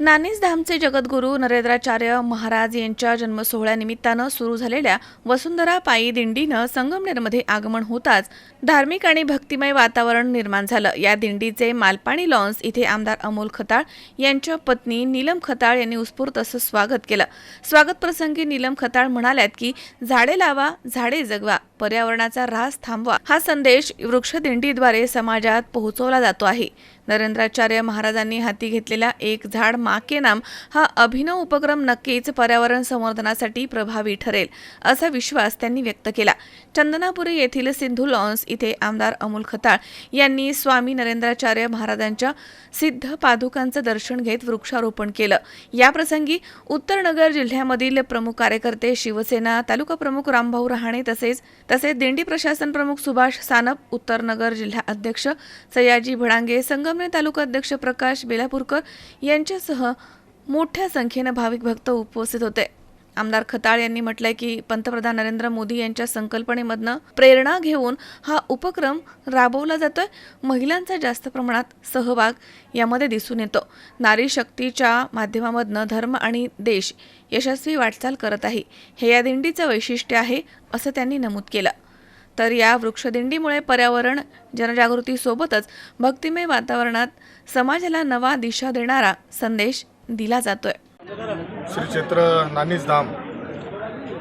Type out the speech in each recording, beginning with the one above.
नानीसधामचे जगद्गुरू नरेंद्राचार्य महाराज यांच्या जन्मसोहळ्यानिमित्तानं सुरू झालेल्या वसुंधरा पायी दिंडीनं संगमनेरमध्ये आगमन होताच धार्मिक आणि भक्तिमय वातावरण निर्माण झालं. या दिंडीचे मालपाणी लॉन्स इथे आमदार अमोल खताळ यांच्या पत्नी नीलम खताळ यांनी उत्स्फूर्त असं स्वागत केलं. स्वागत प्रसंगी नीलम खताळ म्हणाल्यात की झाडे लावा झाडे जगवा पर्यावरणाचा ऱ्हास थांबवा. हा संदेश वृक्षदिंडीद्वारे समाजात पोहोचवला जातो आहे. नरेंद्राचार्य महाराजांनी हाती घेतलेला एक झाड माके नाम हा अभिनव उपक्रम नक्कीच पर्यावरण संवर्धनासाठी प्रभावी ठरेल असा विश्वास त्यांनी व्यक्त केला. चंदनापुरी येथील सिंधू लॉन्स इथे आमदार अमोल खताळ यांनी स्वामी नरेंद्राचार्य महाराजांच्या सिद्ध पादुकांचं दर्शन घेत वृक्षारोपण केलं. याप्रसंगी उत्तर नगर जिल्ह्यामधील प्रमुख कार्यकर्ते शिवसेना तालुका प्रमुख रामभाऊ रहाणे तसेच तसेच दिंडी प्रशासन प्रमुख सुभाष सानप उत्तर नगर जिल्हा अध्यक्ष सयाजी भडांगे संगमनेर तालुका अध्यक्ष प्रकाश बेलापूरकर यांच्यासह मोठ्या संख्येनं भाविक भक्त उपस्थित होते. आमदार खताळ यांनी म्हटलंय की पंतप्रधान नरेंद्र मोदी यांच्या संकल्पनेमधनं प्रेरणा घेऊन हा उपक्रम राबवला जातोय. महिलांचा जास्त प्रमाणात सहभाग यामध्ये दिसून येतो. नारी शक्तीच्या माध्यमामधनं धर्म आणि देश यशस्वी वाटचाल करत आहे. हे या दिंडीचं वैशिष्ट्य आहे असं त्यांनी नमूद केलं. तर या वृक्षदिंडीमुळे पर्यावरण जनजागृतीसोबतच भक्तिमय वातावरणात समाजाला नवा दिशा देणारा संदेश दिला जातोय. श्री क्षेत्र नानीज धाम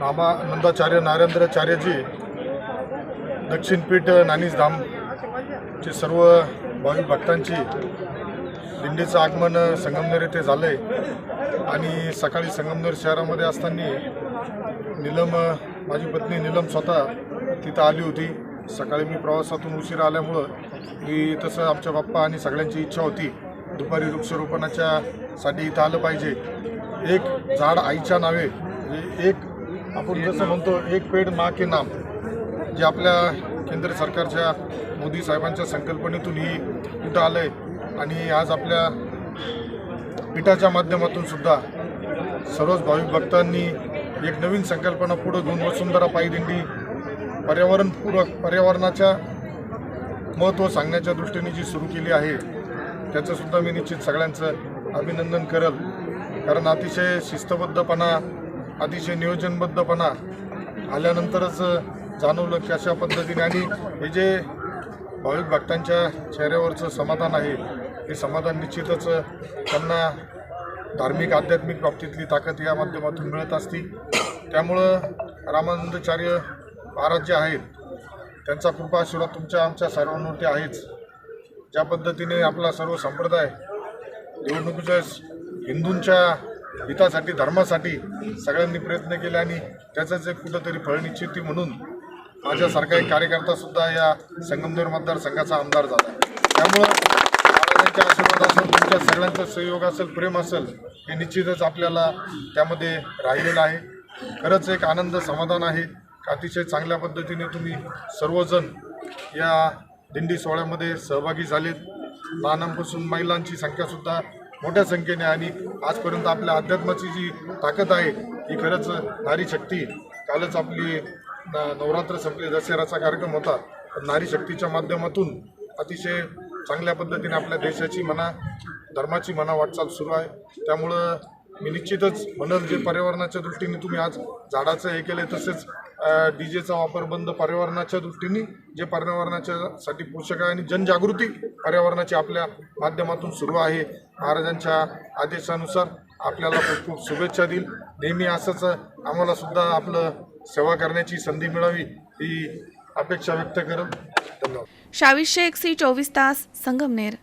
नामानंदाचार्य नारेंद्राचार्यजी दक्षिणपीठ नानीस धामचे सर्व भाविक भक्तांची दिंडीचं आगमन संगमनेर येथे झालं आहे आणि सकाळी संगमनेर शहरामध्ये असताना नीलम माझी पत्नी नीलम स्वतः तिथं आली होती. सकाळी मी प्रवासातून उशिरा आल्यामुळं मी तसं आमच्या बाप्पा आणि सगळ्यांची इच्छा होती दुपारी वृक्षारोपणाच्या साठी इथं आलं पाहिजे. एक झाड आईच्या नावे म्हणजे एक आपण जसं म्हणतो एक पेड मा के नाम जे आपल्या केंद्र सरकारच्या मोदी साहेबांच्या संकल्पनेतून ही कुठं आलं आहे आणि आज आपल्या पीठाच्या माध्यमातून सुद्धा सर्वच भाविक भक्तांनी एक नवीन संकल्पना पुढं घेऊन वसुंधरा पायदिंडी पर्यावरणपूरक पर्यावरणाच्या महत्त्व सांगण्याच्या दृष्टीने जी सुरू केली आहे त्याचंसुद्धा मी निश्चित सगळ्यांचं अभिनंदन करल. कारण अतिशय शिस्तबद्धपणा अतिशय नियोजनबद्धपणा आल्यानंतरच जाणवलं की अशा पद्धतीने आणि हे जे भाविक भक्तांच्या चेहऱ्यावरचं समाधान आहे. हे समाधान निश्चितच त्यांना धार्मिक आध्यात्मिक बाबतीतली ताकद या माध्यमातून मिळत असती. त्यामुळं रामानंदाचार्य महाराज जे आहेत त्यांचा कृपा आशीर्वाद तुमच्या आमच्या सर्वांवरती आहेच. ज्या पद्धतीने आपला सर्व संप्रदाय निवडणुकीच्या हिंदूंच्या हितासाठी धर्मासाठी सगळ्यांनी प्रयत्न केले आणि त्याचंच एक कुठंतरी फळ निश्चिती म्हणून माझ्यासारखा एक कार्यकर्ता सुद्धा या संगमनेर मतदारसंघाचा आमदार झाला. त्यामुळं महाराजांच्या आशीर्वाद असेल तुमच्या सगळ्यांचा सहयोग असेल प्रेम असेल हे निश्चितच आपल्याला त्यामध्ये राहिलेलं आहे. खरंच एक आनंद समाधान आहे. अतिशय चांगल्या पद्धतीने तुम्ही सर्वजण या दिंडी सोहळ्यामध्ये सहभागी झालेत. लहानांपासून महिलांची संख्यासुद्धा मोठ्या संख्येने आणि आजपर्यंत आपल्या अध्यात्माची जी ताकद आहे ही खरंच नारी शक्ती कालच आपली नवरात्र संपली दशहराचा कार्यक्रम होता. नारी शक्तीच्या माध्यमातून अतिशय चांगल्या पद्धतीने आपल्या देशाची म्हणा धर्माची म्हणा वाटचाल सुरू आहे. त्यामुळं मी निश्चितच म्हणल जे पर्यावरणाच्या दृष्टीने तुम्ही आज झाडाचं हे केलं तसेच डी जेचा वापर बंद पर्यावरणाच्या दृष्टीने जे पर्यावरणाच्या साठी पोषक आहे आणि जनजागृती पर्यावरणाची आपल्या माध्यमातून सुरू आहे. महाराजांच्या आदेशानुसार आपल्याला खूप खूप शुभेच्छा देईल. नेहमी असंच आम्हाला सुद्धा आपलं सेवा करण्याची संधी मिळावी ही अपेक्षा व्यक्त करत धन्यवाद. शाविशे एक सी चोवीस तास संगमनेर.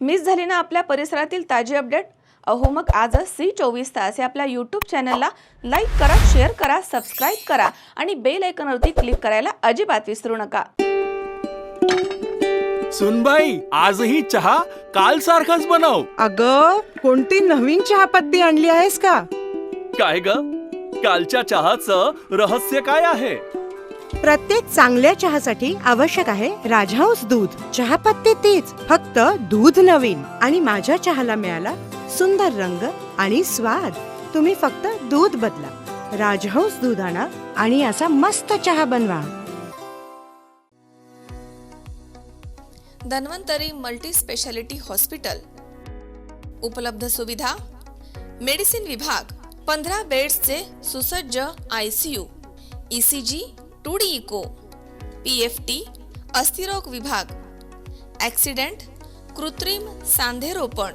मिस झाली ना आपल्या परिसरातील ताजी अपडेट? अहो मग आजच सी चोवीस तास या आपल्या यूट्यूब चॅनलला लाईक करा शेअर करा सबस्क्राईब करा आणि बेल आयकॉनवरती क्लिक करायला अजिबात विसरू नका. सुनबाई आजही चहा काल सारखाच बनव. अग कोणती नवीन चहापत्ती आणली आहेस का? काय ग? कालच्या चहाचं रहस्य काय आहे? प्रत्येक चांगल्या चहासाठी आवश्यक आहे राजहंस दूध. चहापत्ती तीच फक्त दूध नवीन आणि माझ्या चहाला मिळाला सुंदर रंग आणि स्वाद. तुम्ही फक्त दूध बदला. राजहंस दूध आणा आणि असा मस्त चहा बनवा. Dhanvantari multi speciality hospital. उपलब्ध सुविधा. मेडिसिन विभाग पंधरा बेड्सचे सुसज्ज I C U. E C G two D echo. P F T अस्थिरोग विभाग. ॲक्सिडेंट कृत्रिम सांधेरोपण.